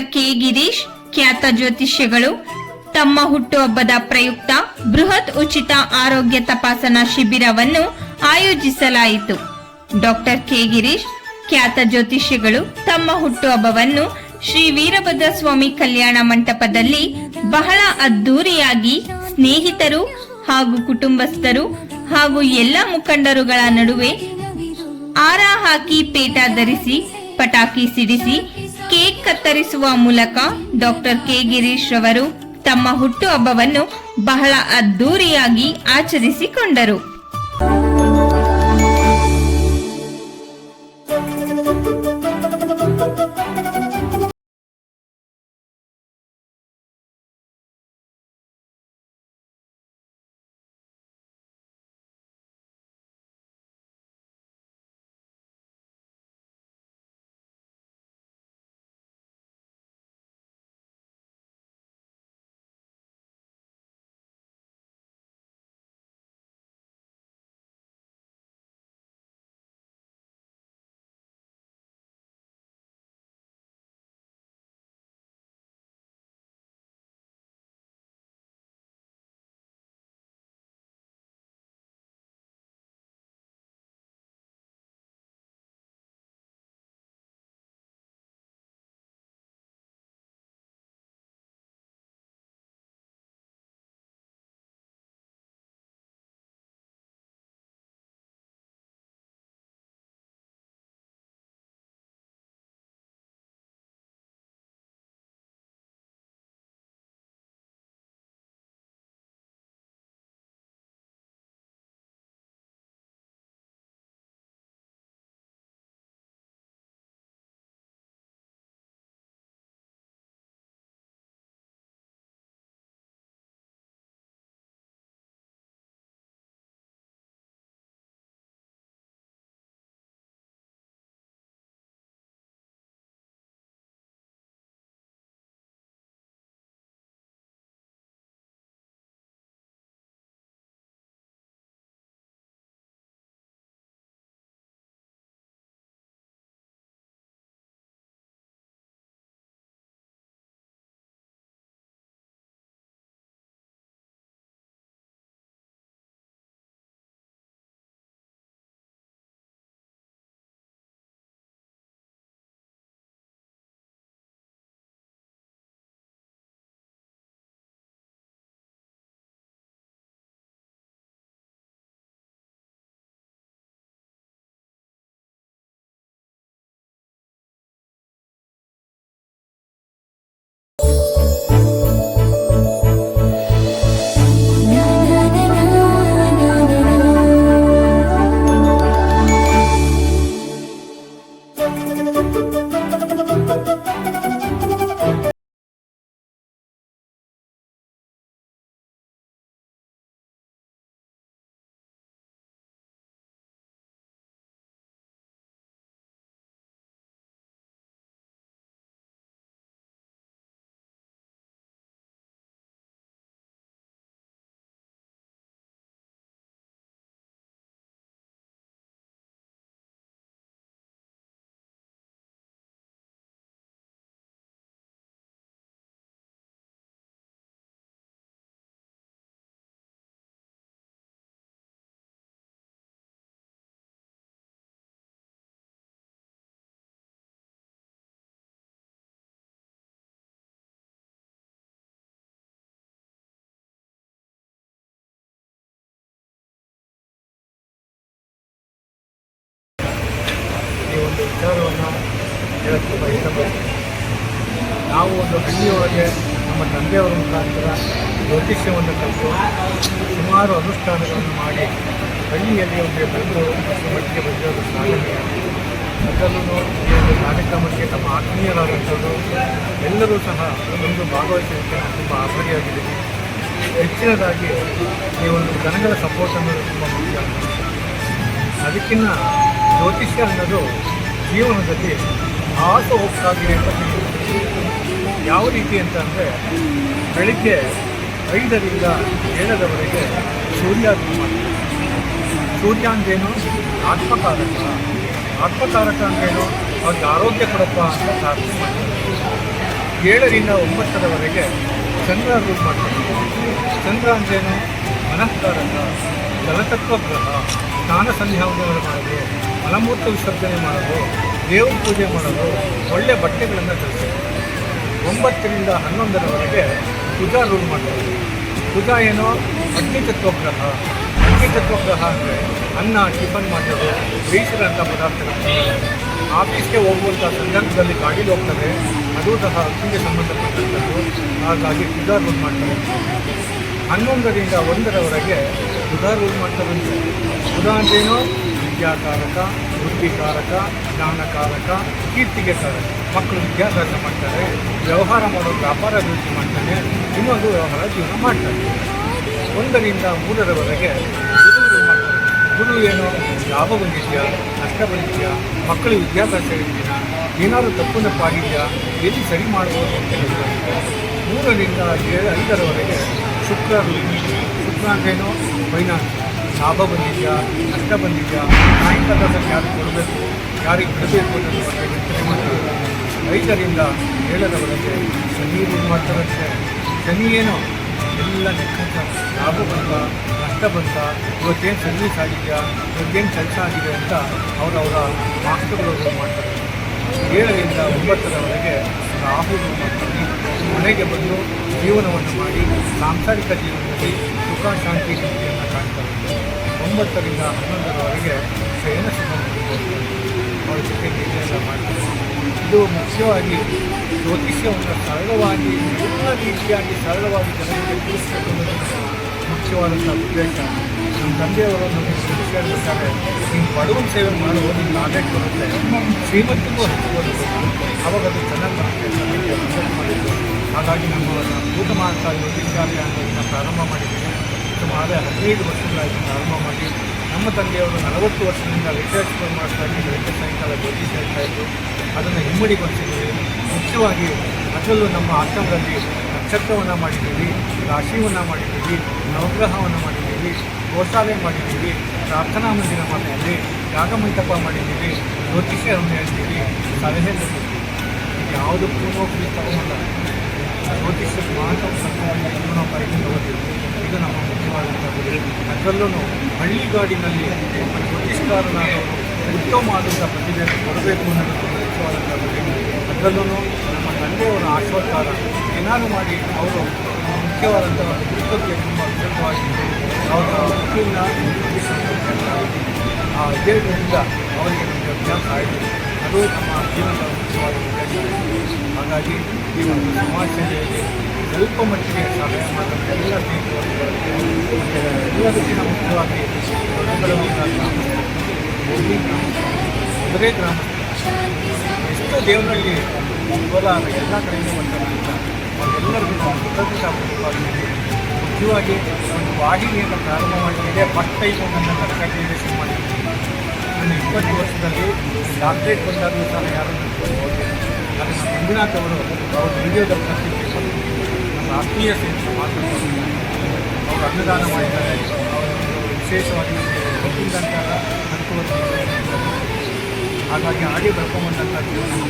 Doctor K Girish, ಖ್ಯಾತ ಜ್ಯೋತಿಷ್ಯಗಳು, ತಮ್ಮ ಹುಟ್ಟುಹಬ್ಬದ ಪ್ರಯುಕ್ತ ಬೃಹತ್ ಉಚಿತ ಆರೋಗ್ಯ ತಪಾಸಣಾ ಶಿಬಿರವನ್ನು ಆಯೋಜಿಸಲಾಯಿತು. ಡಾಕ್ಟರ್ ಕೆ ಗಿರೀಶ್, ಖ್ಯಾತ ಜ್ಯೋತಿಷ್ಯಗಳು, ತಮ್ಮ ಹುಟ್ಟುಹಬ್ಬವನ್ನು ಶ್ರೀ ವೀರಭದ್ರ ಸ್ವಾಮಿ ಕಲ್ಯಾಣ ಮಂಟಪದಲ್ಲಿ ಬಹಳ ಅದ್ದೂರಿಯಾಗಿ ಸ್ನೇಹಿತರು ಹಾಗೂ ಕುಟುಂಬಸ್ಥರು ಹಾಗೂ ಎಲ್ಲ ಮುಖಂಡರುಗಳ ನಡುವೆ ಆರ ಹಾಕಿ ಪೇಟ ಧರಿಸಿ, ಪಟಾಕಿ ಸಿಡಿಸಿ ಕೇಕ್ ಕತ್ತರಿಸುವ ಮೂಲಕ ಡಾಕ್ಟರ್ ಕೆ ಗಿರೀಶ್ ರವರು ತಮ್ಮ ಹುಟ್ಟುಹಬ್ಬವನ್ನು ಬಹಳ ಅದ್ದೂರಿಯಾಗಿ ಆಚರಿಸಿಕೊಂಡರು. ಹಳ್ಳಿಯಲ್ಲಿ ಒಂದು ಬಂದು ಮಟ್ಟಿಗೆ ಬಂದಿರೋದು ಸಾಧನೆ. ಅದರಲ್ಲೂ ಈ ಒಂದು ಕಾರ್ಯಕ್ರಮಕ್ಕೆ ತಮ್ಮ ಆತ್ಮೀಯರಾದಂಥವರು ಎಲ್ಲರೂ ಸಹ ಒಂದು ಭಾಗವಹಿಸಲಿಕ್ಕೆ ನಾನು ತುಂಬ ಆಭಾರಿಯಾಗಿದ್ದೀನಿ ಹೆಚ್ಚಿನದಾಗಿ ಈ ಒಂದು ಜನಗಳ ಸಪೋರ್ಟ್ ಅನ್ನೋದು ತುಂಬ ಮುಖ್ಯ. ಅದಕ್ಕಿಂತ ಜ್ಯೋತಿಷ್ಯ ಅನ್ನೋದು ಜೀವನದಲ್ಲಿ ಆಸ ಹೋಗ್ತಾಗಿದೆ ಅಂತ ಯಾವ ರೀತಿ ಅಂತ ಅಂದರೆ ಬೆಳಿಗ್ಗೆ ಐದರಿಂದ ಏಳರವರೆಗೆ ಸೂರ್ಯಾಸ್ತ ಮಾಡ್ತಾರೆ. ಸೂರ್ಯ ಅಂದ್ರೇನು ಆತ್ಮಕಾರಕ? ಆತ್ಮಕಾರಕ ಅಂದ್ರೇನು ಅವ್ರಿಗೆ ಆರೋಗ್ಯ ಕೊಡಪ್ಪ ಅಂತ ಪ್ರಾರ್ಥನೆ ಮಾಡ್ತಾರೆ. ಏಳರಿಂದ ಒಂಬತ್ತರವರೆಗೆ ಚಂದ್ರ ರೂಪ ಮಾಡ್ತಾರೆ. ಚಂದ್ರ ಅಂದ್ರೇನು ಮನಃಕಾರಕ ಜಲತತ್ವಗ್ರಹ ಸ್ನಾನ ಸಂಧ್ಯಾವಂದನೆಗಳು ಮಾಡೋದು ಮಲಮೂರ್ತ ವಿಸರ್ಜನೆ ಮಾಡೋದು ದೇವ್ರ ಪೂಜೆ ಮಾಡೋದು ಒಳ್ಳೆಯ ಬಟ್ಟೆಗಳನ್ನು ಧರಿಸೋದು ಒಂಬತ್ತರಿಂದ ಹನ್ನೊಂದರವರೆಗೆ ಪೂಜಾ ರೂಲ್ ಮಾಡ್ತಾರೆ. ಪೂಜಾ ಏನೋ ಅಗ್ನಿ ತತ್ವಗ್ರಹ ತತ್ವಗ್ರಹ ಅಂದರೆ ಅನ್ನ ಟಿಫನ್ ಮಾಡೋದು ಬೇಯಿಸಿದಂಥ ಪದಾರ್ಥಗಳು. ಆಫೀಸ್ಗೆ ಹೋಗುವಂಥ ಸಂದರ್ಭದಲ್ಲಿ ಗಾಡಿ ಹೋಗ್ತದೆ, ಅದು ಸಹ ಅಗ್ನಿಗೆ ಸಂಬಂಧಪಟ್ಟಂಥದ್ದು. ಹಾಗಾಗಿ ಪೂಜಾ ರೂಲ್ ಮಾಡ್ತಾರೆ. ಹನ್ನೊಂದರಿಂದ ಒಂದರವರೆಗೆ ಸುಧಾರ್ ರೂಲ್ ಮಾಡ್ತಾರಂತೆ ಉದಾ ಅಂದ್ರೇನು? ವಿದ್ಯಾಕಾರಕ, ಬುದ್ಧಿಕಾರಕ, ಜ್ಞಾನಕಾರಕ ಕೀರ್ತಿಗೆ ಕಾರಕ ಮಕ್ಕಳು ವಿದ್ಯಾಭ್ಯಾಸ ಮಾಡ್ತಾರೆ, ವ್ಯವಹಾರ ಮಾಡೋ ವ್ಯಾಪಾರ ಅಭಿವೃದ್ಧಿ ಮಾಡ್ತಾರೆ, ಇನ್ನೊಂದು ವ್ಯವಹಾರ ಜೀವನ ಮಾಡ್ತಾರೆ. ಒಂದರಿಂದ ಮೂರರವರೆಗೆ ಗುರು ಗುರು ಏನು? ಲಾಭ ಬಂದಿದೆಯಾ ನಷ್ಟ ಬಂದಿದೆಯಾ? ಮಕ್ಕಳು ವಿದ್ಯಾಭ್ಯಾಸ ಇದೆಯಾ ಏನಾದರೂ ತಪ್ಪು ತಪ್ಪಾಗಿದೆಯಾ ಎಲ್ಲಿ ಸರಿ ಮಾಡ್ಬೋದು ಅಂತ ಹೇಳಿದ್ರೆ. ಮೂರರಿಂದ ಏಳು ಐದರವರೆಗೆ ಶುಕ್ರ. ಶುಕ್ರ ಏನು ಫೈನಾನ್ಸ್ ಲಾಭ ಬಂದಿದೆಯಾ? ನಷ್ಟ ಬಂದಿದೆಯಾ? ಸಾಯಂಕಾಲದಲ್ಲಿ ಯಾರಿಗೆ ಕೊಡಬೇಕು? ಯಾರಿಗೆ ಬಿಡಬೇಕು ಅನ್ನೋದು ಬಗ್ಗೆ ಚಿಂತನೆ ಮಾಡ್ತಾರೆ. ಐದರಿಂದ ಏಳರವರೆಗೆ ಶನಿ ಮಾಡ್ತಾರಂತೆ ಶನಿ ಏನು? ಎಲ್ಲ ಲೆಕ್ಕಾಚಾರ ಲಾಭ ಬಂತ ನಷ್ಟ ಬಂತ ಇವತ್ತೇನು ಸರ್ವಿಸ್ ಆಗಿದೆಯಾ, ಇವತ್ತೇನು ಕೆಲಸ ಆಗಿದೆ ಅಂತ ಅವರವರ ಮಾಸ್ಟರ್ಗಳು ಮಾಡ್ತಾರೆ. ಏಳರಿಂದ ಒಂಬತ್ತರವರೆಗೆ ರಾಹು ರೂಲ್ ಮಾಡ್ತಾರೆ ಮನೆಗೆ ಬಂದು ಜೀವನವನ್ನು ಮಾಡಿ, ಸಾಂಸಾರಿಕ ಜೀವನದಲ್ಲಿ ಸುಖ, ಶಾಂತಿ, ನೆಮ್ಮದಿಯನ್ನು ಕಾಣ್ತಾರೆ. ಒಂಬತ್ತರಿಂದ ಹನ್ನೊಂದರವರೆಗೆ ಶಯನ ಸುಖ ಅವರ ಜೊತೆ ನಿರ್ಣಯ ಮಾಡ್ತಾರೆ. ಇದು ಮುಖ್ಯವಾಗಿ ಜ್ಯೋತಿಷ್ಯವನ್ನು ಸರಳವಾಗಿ, ಎಲ್ಲ ರೀತಿಯಾಗಿ ಸರಳವಾಗಿ ಜನರಿಗೆ ಮುಖ್ಯವಾದಂಥ ಉದ್ದೇಶ. ನಮ್ಮ ತಂದೆಯವರು ನಮಗೆ ತಿಳಿಸ್ಬೇಕಾದ್ರೆ ನೀವು ಬಡವನ ಸೇವೆ ಮಾಡುವ ನಿಮ್ಮ ನಾಲೆಡ್ಜ್ ಬರುತ್ತೆ ಶ್ರೀಮಂತಿಗೂ ಹೆಚ್ಚು ಬರುತ್ತೆ ಅವಾಗ ಅದು ಚೆನ್ನಾಗಿ ಬರುತ್ತೆ ಮಾಡಿದ್ದು ಹಾಗಾಗಿ ನಮ್ಮ ಊಟಮ ಅಂತ ಜ್ಯೋತಿಷ್ಯಾಲಯ ಅನ್ನೋದನ್ನು ಪ್ರಾರಂಭ ಮಾಡಿದ್ದೀನಿ ಸುಮಾರು ಹದಿನೈದು ವರ್ಷಗಳಾಗಿ ಪ್ರಾರಂಭ ಮಾಡಿ. ನಮ್ಮ ತಂದೆಯವರು ನಲವತ್ತು ವರ್ಷದಿಂದ ರಿಸರ್ಚ್ ಮಾಡ್ತಾ ಇದ್ದು ಬೆಳಗ್ಗೆ ಸಾಯಂಕಾಲ ಜ್ಯೋತಿಷ್ಯ ಇದ್ದು ಅದನ್ನು ಇಮ್ಮಡಿಗೊಳಿಸಿದ್ದೀವಿ ಮುಖ್ಯವಾಗಿ ಅದರಲ್ಲೂ ನಮ್ಮ ಆಶ್ರಮದಲ್ಲಿ ನಕ್ಷತ್ರವನ್ನು ಮಾಡಿದ್ದೀವಿ ರಾಶಿಯನ್ನು ಮಾಡಿದ್ದೀವಿ, ನವಗ್ರಹವನ್ನು ಮಾಡಿದ್ದೀವಿ, ಗೋಶಾಲೆ ಮಾಡಿದ್ದೀವಿ, ಪ್ರಾರ್ಥನಾ ಮಂದಿರ ಮನೆಯಲ್ಲಿ ಯಾಗ ಮಂಟಪ ಮಾಡಿದ್ದೀವಿ ಜ್ಯೋತಿಷ್ಯವನ್ನು ಹೇಳ್ತೀವಿ ಸಲಹೆ ನೀಡ್ತೀವಿ ಇದು ಪೂರ್ವೋಪಿ ತಗೊಂಡ ಜ್ಯೋತಿಷ್ಯ ಮಾತ್ರ ಜೀವನೋಪಾಯಕ್ಕೆ ತಗೋತೀವಿ ಇದು ನಮ್ಮ ಮುಖ್ಯವಾದಂಥ ಅದರಲ್ಲೂ ಹಳ್ಳಿಗಾಡಿನಲ್ಲಿ ಜ್ಯೋತಿಷ್ಕಾರನಾದವರು ಉತ್ತಮವಾದಂಥ ಪ್ರತಿಭೆ ಕೊಡಬೇಕು ಅನ್ನೋದು ಮುಖ್ಯವಾದಂಥ ಅದರಲ್ಲೂ ನಮ್ಮ ತಂದೆಯವರ ಆಶೀರ್ವಾದ ಏನಾದರೂ ಮಾಡಿ ಅವರು ಮುಖ್ಯವಾದಂಥ ಪುಸ್ತಕಕ್ಕೆ ತುಂಬ ವಿಶೇಷವಾಗಿ ಅವರ ವಕೀಲನ ಆ ಉದ್ಯೋಗದಿಂದ ಅವರಿಗೆ ನಮಗೆ ಅಭ್ಯಾಸ ಆಯಿತು. ಅದು ನಮ್ಮ ಜೀವನದ ಮುಖ್ಯವಾದ ಹಾಗಾಗಿ ಈ ಒಂದು ಸಮಾಜ ಸೇವೆಯಲ್ಲಿ ಸ್ವಲ್ಪ ಮಟ್ಟಿಗೆ ಸಹಾಯ ಮಾಡಿದ ಎಲ್ಲ ಸ್ನೇಹಿತರು. ಎಲ್ಲದಕ್ಕಿಂತ ಮುಖ್ಯವಾಗಿ ಹೋಗಿ ಮದುವೆ ಗ್ರಾಮ ಎಷ್ಟೋ ದೇವರಲ್ಲಿ ಕೋಲಾರ ಎಲ್ಲ ಕಡೆಯಿಂದ ಅಂತ ಅವರೆಲ್ಲರಿಗೂ ನಾವು ಕೃತಜ್ಞತಾಪೂರ್ವಕವಾಗಿ ಮುಖ್ಯವಾಗಿ ಒಂದು ವಾಹಿನಿಯನ್ನು ಪ್ರಾರಂಭ ಮಾಡಿದ್ದೇನೆ. ಫಸ್ಟ್ ಟೈಮು ನನ್ನ ನನ್ನ ಇಪ್ಪತ್ತು ವರ್ಷದಲ್ಲಿ ಡಾಕ್ಟ್ರೇಟ್ ಬಂದಾಗಲೂ ಸಹ ಯಾರು ಆದರೆ ಮಂಜುನಾಥ್ ಅವರು ಅವರು ವಿಡಿಯೋದ ನಮ್ಮ ಆತ್ಮೀಯ ಸೇವೆ ಮಾತಾಡ್ತಾರೆ ಅವರು ಅನ್ನದಾನ ಮಾಡಿದ್ದಾರೆ. ಅವರು ವಿಶೇಷವಾಗಿ ಗೊತ್ತಿದ್ದಂತಹ ಅನುಕೂಲ ಹಾಗಾಗಿ ಆಡಿ ಬರ್ಕೊಂಬಂದಂಥ ನಾನು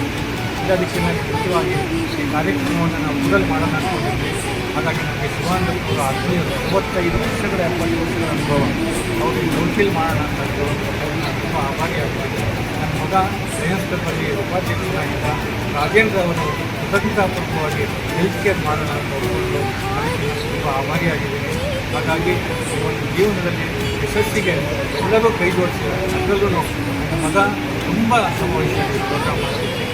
ಮುಖ್ಯವಾಗಿ ಈ ಕಾರ್ಯಕ್ರಮವನ್ನು ನಾವು ಮೊದಲು ಮಾಡೋಣ ಹಾಗಾಗಿ ನನಗೆ ಶಿವಾನಂದಪುರ ಆತ್ಮೀಯರು ಮೂವತ್ತೈದು ವರ್ಷಗಳ ಎಪ್ಪತ್ತು ವರ್ಷಗಳ ಅನುಭವ. ಅವರು ನೌಕಿಲ್ ಮಾಡೋಣ ಅಂತ ತುಂಬ ಆಭಾರಿಯಾಗಿದ್ದಾರೆ ನನ್ನ ಮಗ ಜಯಂತದಲ್ಲಿ ಉಪಾಧ್ಯಕ್ಷರಾಗಿದ್ದ ರಾಜೇಂದ್ರ ಅವರು ಕೃತಜ್ಞತಾಪೂರ್ವಕವಾಗಿ ಹೆಲ್ತ್ ಕೇರ್ ಮಾಡೋಣ ಅಂತ ಒಪ್ಪಿಕೊಂಡು ಅದಕ್ಕೆ ತುಂಬ ಆಭಾರಿಯಾಗಿದ್ದೀನಿ. ಹಾಗಾಗಿ ಒಂದು ಜೀವನದಲ್ಲಿ ಯಶಸ್ಸಿಗೆ ಎಲ್ಲರೂ ಕೈ ಜೋಡಿಸಿದ್ದಾರೆ ಅದರಲ್ಲೂ ನಮ್ಮ ಮಗ ತುಂಬ ಸಂಭವಿಸಿದೆ.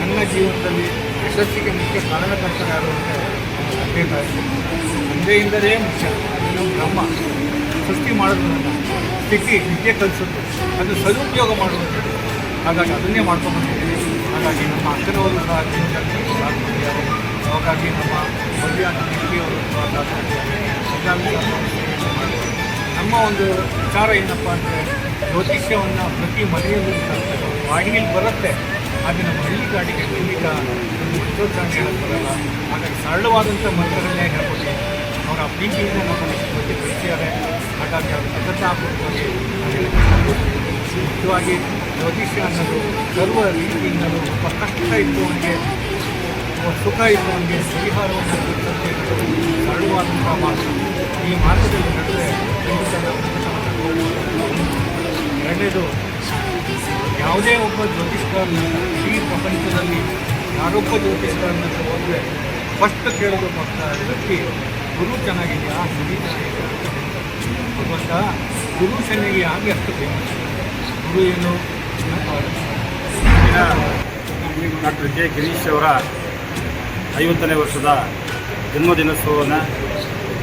ನನ್ನ ಜೀವನದಲ್ಲಿ ಯಶಸ್ಸಿಗೆ ಮುಖ್ಯ ಕಾರಣಕರ್ತ ಯಾರು ನಮ್ಮ ತಂದೆ ತಾಯಿ. ತಂದೆಯಿಂದಲೇ ಮುಖ್ಯ. ಅದು ಬ್ರಹ್ಮ ಸೃಷ್ಟಿ ಮಾಡೋದು ಸ್ಥಿತಿ ವಿದ್ಯೆ ಕಲಿಸೋದು ಅದು ಸದುಪಯೋಗ ಮಾಡುವಂಥದ್ದು. ಹಾಗಾಗಿ ಅದನ್ನೇ ಮಾಡ್ಕೊಂಡ್ಬಂದಿದ್ದೀವಿ ಹಾಗಾಗಿ ನಮ್ಮ ಅಕ್ಕನವರು ಸಹ ನಮ್ಮ ನಮ್ಮ ಒಂದು ವಿಚಾರ ಏನಪ್ಪ ಅಂದರೆ ಜ್ಯೋತಿಷ್ಯವನ್ನು ಪ್ರತಿ ಮನೆಯಲ್ಲೂ ವಾಹಿನಿಯಲ್ಲಿ ಬರುತ್ತೆ. ಆದರೆ ನಮ್ಮ ಹಳ್ಳಿ ಗಾಡಿಗೆ ಒಂದು ವಿದ್ಯೋಚ್ಚಾರಣೆ ಹೇಳಕ್ಕೆ ಬರಲ್ಲ. ಹಾಗಾಗಿ ಸರಳವಾದಂಥ ಮಂತ್ರಗಳನ್ನೇ ಹೇಳ್ಕೊಟ್ಟು ಅವರ ಪ್ರೀತಿಯಿಂದ ನಮ್ಮನ್ನು ಬಗ್ಗೆ ಬೆಳೆಸಿದ್ದಾರೆ. ಹಾಗಾಗಿ ಅವರು ಸತತ. ಮುಖ್ಯವಾಗಿ ಜ್ಯೋತಿಷ್ಯ ಅನ್ನೋದು, ಸರ್ವ ರೀತಿಯಿಂದಲೂ ತುಂಬ ಕಷ್ಟ ಇತ್ತು ಅವನಿಗೆ ಸುಖ ಇದ್ದವನಿಗೆ ಪರಿಹಾರವನ್ನು ತರುವಂತಹ ಮಾತು ಈ ಮಾರ್ಗದಲ್ಲಿ ನಡೆದರೆ ಎರಡನೇದು, ಯಾವುದೇ ಒಬ್ಬ ಜ್ಯೋತಿಷ್ಕರನ್ನು ಈ ಪ್ರಪಂಚದಲ್ಲಿ, ಯಾರೊಬ್ಬ ಜ್ಯೋತಿಷ್ಕರನ್ನು ಹೋದರೆ ಫಸ್ಟ್ ಕೇಳೋದು ಬರ್ತಾ ವ್ಯಕ್ತಿ ಗುರು ಚೆನ್ನಾಗಿದೆಯಾ? ಶನಿ ಚೆನ್ನಾಗಿದೆಯಾ. ಭಗವಂತ ಗುರು ಶನಿಗೆ ಯಾಕೆ ಅಷ್ಟು ಫೇಮಸ್ ಗುರು ಏನು? ಡಾಕ್ಟರ್ ಜೆ ಗಿರೀಶ್ ಅವರ ಐವತ್ತನೇ ವರ್ಷದ ಜನ್ಮದಿನೋತ್ಸವವನ್ನು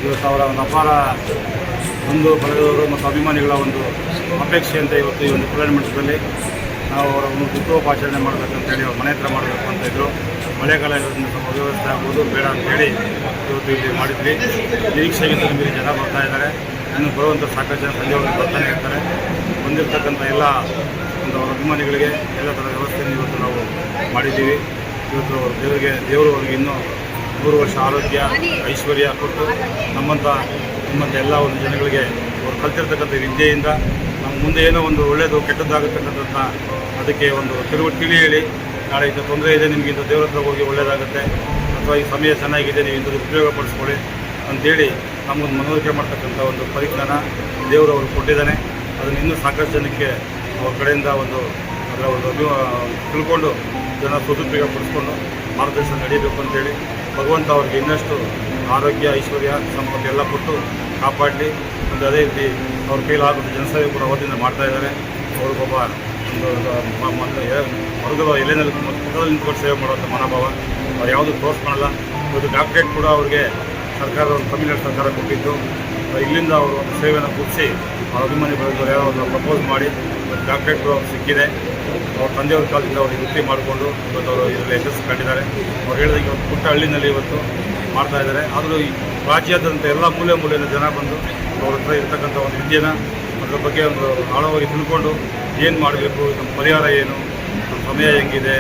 ಇವತ್ತು ಅವರ ಒಂದು ಅಪಾರ ಬಂಧು ಬಳಗದವರು ಮತ್ತು ಅಭಿಮಾನಿಗಳ ಒಂದು ಅಪೇಕ್ಷೆಯಂತೆ ಇವತ್ತು ಈ ಒಂದು ಕಲ್ಯಾಣ ಮಂಟಪದಲ್ಲಿ ನಾವು ಅವರ ಒಂದು ಹುಟ್ಟುಹಬ್ಬಾಚರಣೆ ಮಾಡಬೇಕಂತೇಳಿ ಅವ್ರ ಮನೆ ಹತ್ರ ಮಾಡಬೇಕು ಅಂತ ಇದ್ದರು ಮಳೆಗಾಲ ಇರೋದ್ರಿಂದ ಸ್ವಲ್ಪ ವ್ಯವಸ್ಥೆ ಆಗ್ಬೋದು, ಬೇಡ ಅಂತೇಳಿ ಇವತ್ತು ಇಲ್ಲಿ ಮಾಡಿದ್ವಿ. ನಿರೀಕ್ಷೆಗಿಂತ ನಮಗೆ ಜನ ಬರ್ತಾ ಇದ್ದಾರೆ. ಇನ್ನು ಬರುವಂಥ ಸಾಕಷ್ಟು ಜನ ಸಂಜೆವರೆಗೆ ಬರ್ತಾನೆ ಇರ್ತಾರೆ. ಬಂದಿರತಕ್ಕಂಥ ಎಲ್ಲ ಒಂದು ಅವರ ಅಭಿಮಾನಿಗಳಿಗೆ ಎಲ್ಲ ಥರದ ವ್ಯವಸ್ಥೆಯನ್ನು ಇವತ್ತು ನಾವು ಮಾಡಿದ್ದೀವಿ. ಇವತ್ತು ದೇವರಿಗೆ ದೇವರು ಅವ್ರಿಗೆ ಇನ್ನೂ ನೂರು ವರ್ಷ ಆರೋಗ್ಯ, ಐಶ್ವರ್ಯ ಕೊಟ್ಟು ನಮ್ಮಂಥ ನಿಮ್ಮಂಥ ಎಲ್ಲ ಒಂದು ಜನಗಳಿಗೆ ಅವ್ರು ಕಲ್ತಿರ್ತಕ್ಕಂಥ ವಿದ್ಯೆಯಿಂದ ನಮ್ಮ ಮುಂದೆ ಏನೋ ಒಂದು ಒಳ್ಳೆಯದು ಕೆಟ್ಟದ್ದಾಗತಕ್ಕಂಥದ್ದನ್ನ ಅದಕ್ಕೆ ಒಂದು ತಿರುವು ತಿಳಿ ಹೇಳಿ, ನಾಳೆ ಇಂಥ ತೊಂದರೆ ಇದೆ, ನಿಮಗೆ ಇಂಥ ದೇವ್ರ ಹತ್ರ ಹೋಗಿ ಒಳ್ಳೆಯದಾಗುತ್ತೆ ಅಥವಾ ಈ ಸಮಯ ಚೆನ್ನಾಗಿದೆ, ನೀವು ಇಂಥದ್ದು ಉಪಯೋಗ ಪಡಿಸ್ಕೊಳ್ಳಿ ಅಂತೇಳಿ ನಮಗೊಂದು ಮನವರಿಕೆ ಮಾಡ್ತಕ್ಕಂಥ ಒಂದು ಪರಿಜ್ಞಾನ ದೇವರು ಅವರು ಕೊಟ್ಟಿದ್ದಾನೆ. ಅದನ್ನು ಇನ್ನೂ ಸಾಕಷ್ಟು ಜನಕ್ಕೆ ಅವ್ರ ಕಡೆಯಿಂದ ಒಂದು ಅದರ ಒಂದು ತಿಳ್ಕೊಂಡು ಜನ ಸದುಪಯೋಗ ಪಡಿಸ್ಕೊಂಡು ಮಾರ್ಗದರ್ಶನ ನಡೀಬೇಕು ಅಂತೇಳಿ ಭಗವಂತ ಅವ್ರಿಗೆ ಇನ್ನಷ್ಟು ಆರೋಗ್ಯ, ಐಶ್ವರ್ಯ, ಸಂಪತ್ತು ಎಲ್ಲ ಕೊಟ್ಟು ಕಾಪಾಡಲಿ. ಒಂದು ಅದೇ ರೀತಿ ಅವ್ರ ಕೈಲಾಗುತ್ತೆ ಜನಸೇವೆ ಕೂಡ ಅವತ್ತಿಂದ ಮಾಡ್ತಾ ಇದ್ದಾರೆ. ಅವ್ರಿಗೊಬ್ಬ ಒಂದು ಮ- ಮ- ಎ- ವರ್ಗದ ಎಲೆನಲ್ಲಿ ಪಕ್ಕದಲ್ಲಿ ನಿಂತ್ಕೊಂಡು ಸೇವೆ ಮಾಡುವಂಥ ಮನೋಭಾವ ಅವ್ರು ಯಾವುದೂ ತೋರಿಸ್ಕೊಳ್ಳಲ್ಲ ಒಂದು ಡಾಕ್ಟ್ರೇಟ್ ಕೂಡ ಅವ್ರಿಗೆ ಸರ್ಕಾರ ತಮಿಳುನಾಡು ಸರ್ಕಾರ ಕೊಟ್ಟಿದ್ದು. ಇಲ್ಲಿಂದ ಅವರು ಒಂದು ಸೇವೆಯನ್ನು ಮುಗಿಸಿ ಅವ್ರ ಅಭಿಮಾನಿ ಬಳಗದವ್ರು ಯಾರೋ ಒಂದು ಪ್ರಪೋಸ್ ಮಾಡಿ ಡಾಕ್ಟ್ರೇಟ್ ಕೂಡ ಅವ್ರಿಗೆ ಸಿಕ್ಕಿದೆ. ಅವ್ರ ತಂದೆಯವ್ರ ಕಾಲದಿಂದ ಅವ್ರಿಗೆ ವೃತ್ತಿ ಮಾಡಿಕೊಂಡು ಇವತ್ತು ಅವರು ಇದರಲ್ಲಿ ಯಶಸ್ಸು ಕಂಡಿದ್ದಾರೆ. ಅವ್ರು ಹೇಳಿದಂಗೆ ಒಂದು ಪುಟ್ಟ ಹಳ್ಳಿನಲ್ಲಿ ಇವತ್ತು ಮಾಡ್ತಾ ಇದ್ದಾರೆ. ಆದರೂ ಈ ರಾಜ್ಯಾದ್ಯಂತ ಎಲ್ಲ ಮೂಲೆ ಮೂಲೆಯಿಂದ ಜನ ಬಂದು ಅವ್ರ ಹತ್ರ ಇರ್ತಕ್ಕಂಥ ಒಂದು ವಿದ್ಯೆನ, ಅದರ ಬಗ್ಗೆ ಒಂದು ಆಳವಾಗಿ ತಿಳ್ಕೊಂಡು ಏನು ಮಾಡಬೇಕು, ನಮ್ಮ ಪರಿಹಾರ ಏನು, ನಮ್ಮ ಸಮಯ ಹೆಂಗಿದೆ,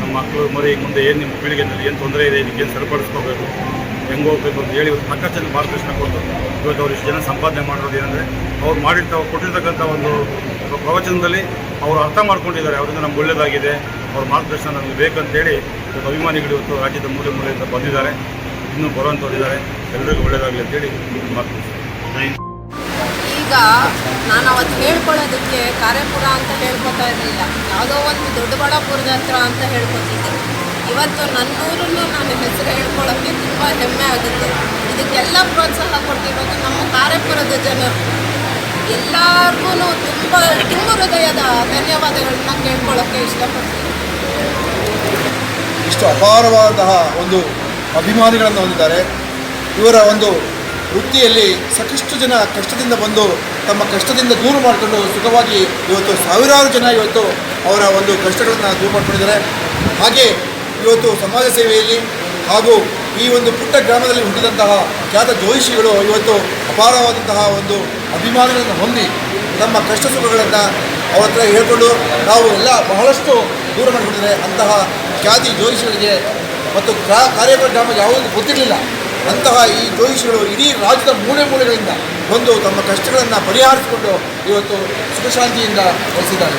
ನಮ್ಮ ಮಕ್ಕಳು ಮರಿ ಮುಂದೆ ಏನು ನಿಮ್ಮ ಪೀಳಿಗೆನಲ್ಲಿ ಏನು ತೊಂದರೆ ಇದೆ, ಇದಕ್ಕೆ ಏನು ಸರಿಪಡಿಸ್ಕೋಬೇಕು, ಹೆಂಗೆ ಹೋಗ್ಬೇಕು ಅಂತ ಹೇಳಿ ಇವತ್ತು ಜನ ಮಾರ್ಗದರ್ಶನ ಕೊಟ್ಟು ಇವತ್ತು ಅವ್ರು ಇಷ್ಟು ಜನ ಸಂಪಾದನೆ ಮಾಡಿರೋದು ಏನಂದರೆ, ಅವ್ರು ಮಾಡಿರ್ತಾವೆ ಅವ್ರು ಕೊಟ್ಟಿರ್ತಕ್ಕಂಥ ಒಂದು ಪ್ರವಚನದಲ್ಲಿ ಅವರು ಅರ್ಥ ಮಾಡ್ಕೊಂಡಿದ್ದಾರೆ, ಅವರಿಂದ ನಮ್ಗೆ ಒಳ್ಳೆಯದಾಗಿದೆ ಅವ್ರ ಮಾರ್ಗದರ್ಶನ ನಮಗೆ ಬೇಕಂತೇಳಿ ಇವತ್ತು ಅಭಿಮಾನಿಗಳು ಇವತ್ತು ರಾಜ್ಯದ ಮೂಲೆ ಮೂಲೆಯಿಂದ ಬಂದಿದ್ದಾರೆ, ಇನ್ನೂ ಬರುವಂಥವ್ರಿದ್ದಾರೆ ಎಲ್ಲರಿಗೂ ಒಳ್ಳೆಯದಾಗಲಿ ಅಂತೇಳಿ ಮಾತು. ಈಗ ನಾನು ಅವತ್ತು ಹೇಳ್ಕೊಳ್ಳೋದಕ್ಕೆ ಕಾರ್ಯಪುರ ಅಂತ ಹೇಳ್ಕೊತಾ ಇರಲಿಲ್ಲ. ಯಾವುದೋ ಒಂದು ದೊಡ್ಡಬಳ್ಳಾಪುರದ ಹತ್ರ ಅಂತ ಹೇಳ್ಕೊತಿದ್ದೆ. ಇವತ್ತು ನನ್ನೂರನ್ನು ನಾನು ಹೆಸರು ಹೇಳ್ಕೊಳ್ಳೋಕ್ಕೆ ತುಂಬ ಹೆಮ್ಮೆ ಆಗುತ್ತೆ. ಇದಕ್ಕೆಲ್ಲ ಪ್ರೋತ್ಸಾಹ ಕೊಟ್ಟಿರೋದು ನಮ್ಮ ಕಾರ್ಯಪುರದ ಜನರು. ಎಲ್ಲರಿಗೂ ತುಂಬ ತುಂಬ ಹೃದಯದ ಧನ್ಯವಾದಗಳನ್ನ ಕೇಳ್ಕೊಳ್ಳೋಕ್ಕೆ ಇಷ್ಟಪಡ್ತೀನಿ. ಇಷ್ಟು ಅಪಾರವಾದಂತಹ ಒಂದು ಅಭಿಮಾನಿಗಳನ್ನು ಹೊಂದಿದ್ದಾರೆ. ಇವರ ಒಂದು ವೃತ್ತಿಯಲ್ಲಿ ಸಾಕಷ್ಟು ಜನ ಕಷ್ಟದಿಂದ ಬಂದು ತಮ್ಮ ಕಷ್ಟದಿಂದ ದೂರ ಮಾಡಿಕೊಂಡು ಸುಖವಾಗಿ ಇವತ್ತು ಸಾವಿರಾರು ಜನ ಇವತ್ತು ಅವರ ಒಂದು ಕಷ್ಟಗಳನ್ನು ದೂರ ಮಾಡ್ಕೊಂಡಿದ್ದಾರೆ. ಹಾಗೆ ಇವತ್ತು ಸಮಾಜ ಸೇವೆಯಲ್ಲಿ ಹಾಗೂ ಈ ಒಂದು ಪುಟ್ಟ ಗ್ರಾಮದಲ್ಲಿ ಹುಟ್ಟಿದಂತಹ ಖ್ಯಾತ ಜ್ಯೋತಿಷಿಗಳು ಇವತ್ತು ಅಪಾರವಾದಂತಹ ಒಂದು ಅಭಿಮಾನಗಳನ್ನು ಹೊಂದಿ ನಮ್ಮ ಕಷ್ಟ ಸುಖಗಳನ್ನು ಅವ್ರ ಹತ್ರ ಹೇಳ್ಕೊಂಡು ನಾವು ಎಲ್ಲ ಬಹಳಷ್ಟು ದೂರ ಮಾಡಿಕೊಂಡಿದ್ದಾರೆ ಅಂತಹ ಖ್ಯಾತಿ ಜ್ಯೋತಿಷಿಗಳಿಗೆ ಮತ್ತು ಗ್ರಾ ಕಾರ್ಯಕರ್ತ ಗ್ರಾಮ ಯಾವುದೂ ಗೊತ್ತಿರಲಿಲ್ಲ. ಅಂತಹ ಈ ಜ್ಯೋತಿಷಿಗಳು ಇಡೀ ರಾಜ್ಯದ ಮೂಲೆ ಮೂಲೆಗಳಿಂದ ಬಂದು ತಮ್ಮ ಕಷ್ಟಗಳನ್ನು ಪರಿಹರಿಸಿಕೊಂಡು ಇವತ್ತು ಸುಖಶಾಂತಿಯಿಂದ ನಡೆಸಿದ್ದಾರೆ